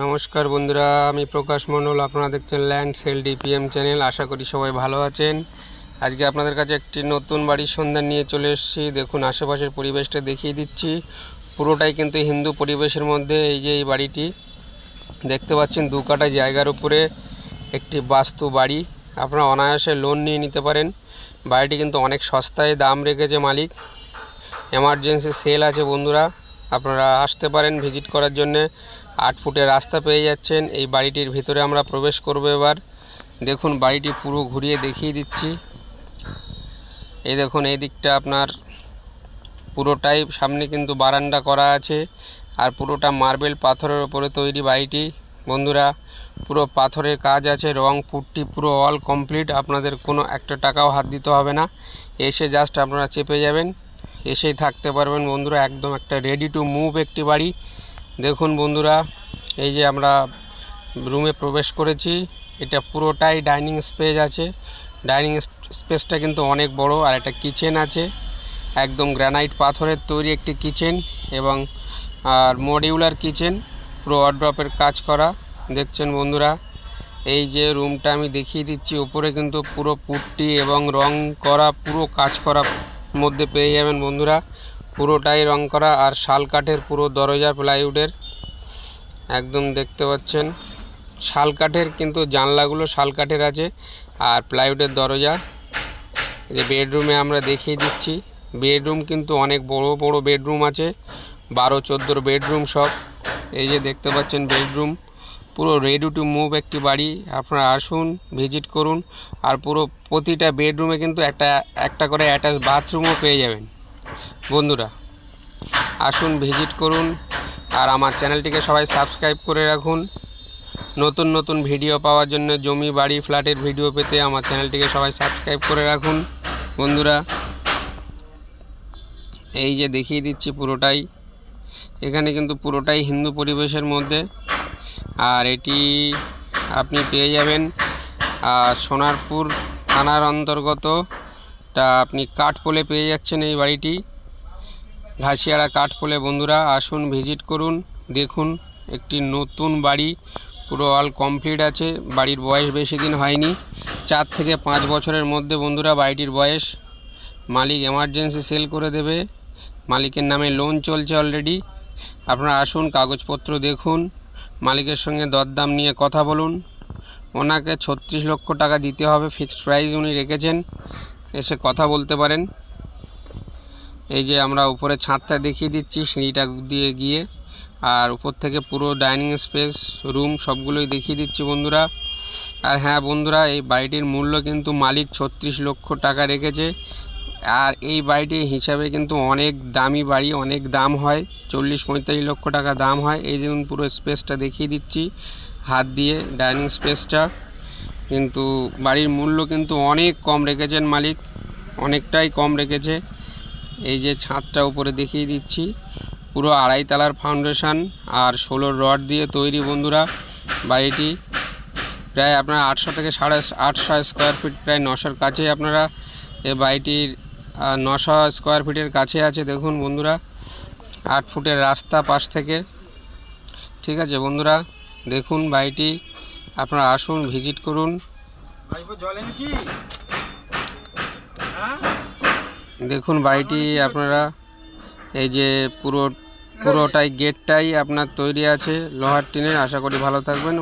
নমস্কার বন্ধুরা, আমি প্রকাশ মণ্ডল, আপনারা দেখছেন ল্যান্ড সেল ডিপিএম চ্যানেল, আশা করি সবাই ভালো আছেন। আজকে আপনাদের কাছে একটি নতুন বাড়ির সন্ধান নিয়ে চলে এসেছি। দেখুন, আশেপাশের পরিবেশটা দেখিয়ে দিচ্ছি। পুরোটাই কিন্তু হিন্দু পরিবেশের মধ্যে এই যে এই বাড়িটি। দেখতে পাচ্ছেন, দু কাটা জায়গার উপরে একটি বাস্তু বাড়ি। আপনারা অনায়াসে লোন নিয়ে নিতে পারেন। বাড়িটি কিন্তু অনেক সস্তায় দাম রেখেছে মালিক। এমার্জেন্সি সেল আছে বন্ধুরা। আপনারা আসতে পারেন ভিজিট করার জন্য। আট ফুটের রাস্তা পেয়ে যাচ্ছেন। এই বাড়িটির ভিতরে আমরা প্রবেশ করব এবার। দেখুন, বাড়িটি পুরো ঘুরিয়ে দেখিয়ে দিচ্ছি। এই দেখুন, এই দিকটা আপনার পুরোটাই। সামনে কিন্তু বারান্দা করা আছে আর পুরোটা মার্বেল পাথরের ওপরে তৈরি বাড়িটি। বন্ধুরা, পুরো পাথরের কাজ আছে, রং, পুট্টি পুরো অল কমপ্লিট আপনাদের কোনো একটা টাকাও হাত দিতে হবে না। এসে জাস্ট আপনারা চেপে যাবেন। এসেই থাকতে পারবেন বন্ধুরা, একদম একটা রেডি টু মুভ একটি বাড়ি। দেখুন বন্ধুরা, এই যে আমরা রুমে প্রবেশ করেছি, এটা পুরোটাই ডাইনিং স্পেস আছে। ডাইনিং স্পেসটা কিন্তু অনেক বড়, আর একটা কিচেন আছে। একদম গ্রানাইট পাথরের তৈরি একটি কিচেন এবং, আর মডিউলার কিচেন পুরো অড্রপের কাজ করা। দেখছেন বন্ধুরা, এই যে রুমটা আমি দেখিয়ে দিচ্ছি, উপরে কিন্তু পুরো পুট্টি এবং রং করা, পুরো কাজ করা মধ্যে পেয়ে যাবেন বন্ধুরা। পুরোটাই রং করা আর শাল কাঠের পুরো দরজা প্লাইউডের। একদম দেখতে পাচ্ছেন। শাল কাঠের কিন্তু জানলাগুলো শাল কাঠের আছে আর প্লাইউডের দরজা। যে বেডরুমে আমরা দেখিয়ে দিচ্ছি। বেডরুম কিন্তু অনেক বড় বড় বেডরুম আছে। বারো চোদ্দোর বেডরুম সব। এই যে দেখতে পাচ্ছেন বেডরুম। পুরো রেডি টু মুভ একটি বাড়ি। আপনারা আসুন ভিজিট করুন, আর পুরো প্রতিটা বেডরুমে কিন্তু একটা একটা করে অ্যাটাচ বাথরুমও পেয়ে যাবেন। বন্ধুরা, আসুন ভিজিট করুন, আর আমার চ্যানেলটিকে সবাই সাবস্ক্রাইব করে রাখুন। নতুন নতুন ভিডিও পাওয়ার জন্য জমি, বাড়ি ফ্ল্যাটের ভিডিও পেতে আমার চ্যানেলটিকে সবাই সাবস্ক্রাইব করে রাখুন। বন্ধুরা, এই যে দেখিয়ে দিচ্ছি পুরোটাই। এখানে কিন্তু পুরোটাই হিন্দু পরিবেশের মধ্যে। আর এটি আপনি পেয়ে যাবেন সোনারপুর থানার অন্তর্গত। তা আপনি কাঠপোলে পেয়ে যাচ্ছেন এই বাড়িটি। ঘাসিয়াড়া কাঠপোলে বন্ধুরা, আসুন ভিজিট করুন, দেখুন, একটি নতুন বাড়ি, পুরো অল কমপ্লিট আছে, বাড়ির বয়স বেশি দিন হয়নি। চার থেকে পাঁচ বছরের মধ্যে বন্ধুরা বাড়িটির বয়স। মালিক এমার্জেন্সি সেল করে দেবে। মালিকের নামে লোন চলছে অলরেডি আপনারা আসুন, কাগজপত্র দেখুন। মালিকের সঙ্গে দরদাম নিয়ে কথা বলুন। ওনাকে ছত্রিশ লক্ষ টাকা দিতে হবে, ফিক্সড প্রাইস উনি রেখেছেন। এসে কথা বলতে পারেন। এই যে আমরা উপরে ছাদটা দেখিয়ে দিচ্ছি, সিঁড়িটা দিয়ে গিয়ে। আর উপর থেকে পুরো ডাইনিং স্পেস, রুম সবগুলোই দেখিয়ে দিচ্ছি বন্ধুরা। আর হ্যাঁ বন্ধুরা, এই বাড়িটির মূল্য কিন্তু মালিক ছত্রিশ লক্ষ টাকা রেখেছে। আর এই বাড়িটি হিসাবে কিন্তু অনেক দামি বাড়ি, অনেক দাম হয়। চল্লিশ পঁয়তাল্লিশ লক্ষ টাকা দাম হয়। এই দেখুন, পুরো স্পেসটা দেখিয়ে দিচ্ছি। হাত দিয়ে ডাইনিং স্পেসটা। কিন্তু বাড়ির মূল্য কিন্তু অনেক কম রেখেছেন মালিক। অনেকটাই কম রেখেছে। এই যে ছাদটা উপরে দেখিয়ে দিচ্ছি। পুরো আড়াই তালার ফাউন্ডেশন আর ষোলোর রড দিয়ে তৈরি বন্ধুরা বাড়িটি। প্রায় আপনার আটশো থেকে সাড়ে আটশো স্কোয়ার ফিট, প্রায় নশোর কাছেই আপনারা এই বাড়িটির নশো স্কোয়ার ফিটের কাছে আছে দেখুন বন্ধুরা আট ফুটের রাস্তা পাশ থেকে। ঠিক আছে বন্ধুরা দেখুন বাড়িটি আপনারা আসুন ভিজিট করুন। হ্যাঁ? দেখুন বাড়িটি আপনারা এই যে পুরো পুরোটাই গেটটাই আপনার তৈরি আছে লোহার টিনের আশা করি ভালো থাকবেন।